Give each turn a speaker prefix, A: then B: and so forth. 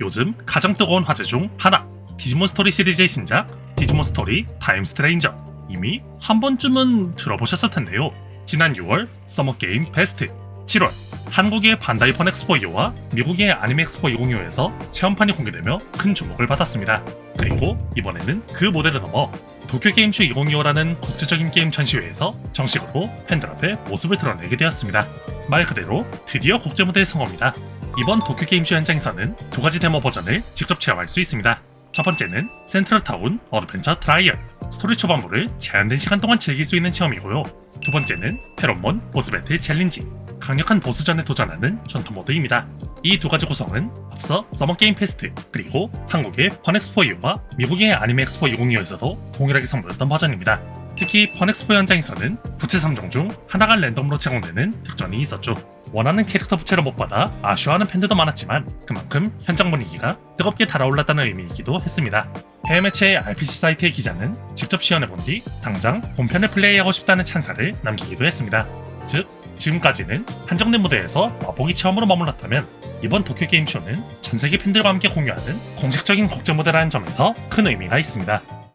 A: 요즘 가장 뜨거운 화제 중 하나. 디지몬 스토리 시리즈의 신작 디지몬 스토리 타임 스트레인저. 이미 한 번쯤은 들어보셨을 텐데요. 지난 6월 서머게임 베스트 7월 한국의 반다이 펀 엑스포 2와 미국의 아니메 엑스포 2025에서 체험판이 공개되며 큰 주목을 받았습니다. 그리고 이번에는 그 모델을 넘어 도쿄게임쇼 2025라는 국제적인 게임 전시회에서 정식으로 팬들 앞에 모습을 드러내게 되었습니다. 말 그대로 드디어 국제무대에 성공입니다 이번 도쿄 게임쇼 현장에서는 두 가지 데모 버전을 직접 체험할 수 있습니다. 첫 번째는 센트럴타운 어드벤처 트라이얼 스토리 초반부를 제한된 시간 동안 즐길 수 있는 체험이고요. 두 번째는 페로몬 보스 배틀 챌린지 강력한 보스전에 도전하는 전투 모드입니다. 이 두 가지 구성은 앞서 서머 게임 페스트 그리고 한국의 펀엑스포 2와 미국의 아니메 엑스포 2025에서도 동일하게 선보였던 버전입니다. 특히 펀엑스포 현장에서는 부채 3종 중 하나가 랜덤으로 제공되는 특전이 있었죠. 원하는 캐릭터 부채를 못 받아 아쉬워하는 팬들도 많았지만 그만큼 현장 분위기가 뜨겁게 달아올랐다는 의미이기도 했습니다. 해외 매체의 RPG 사이트의 기자는 직접 시연해본 뒤 당장 본편을 플레이하고 싶다는 찬사를 남기기도 했습니다. 즉, 지금까지는 한정된 무대에서 맛보기 체험으로 머물렀다면 이번 도쿄 게임쇼는 전 세계 팬들과 함께 공유하는 공식적인 국제 무대라는 점에서 큰 의미가 있습니다.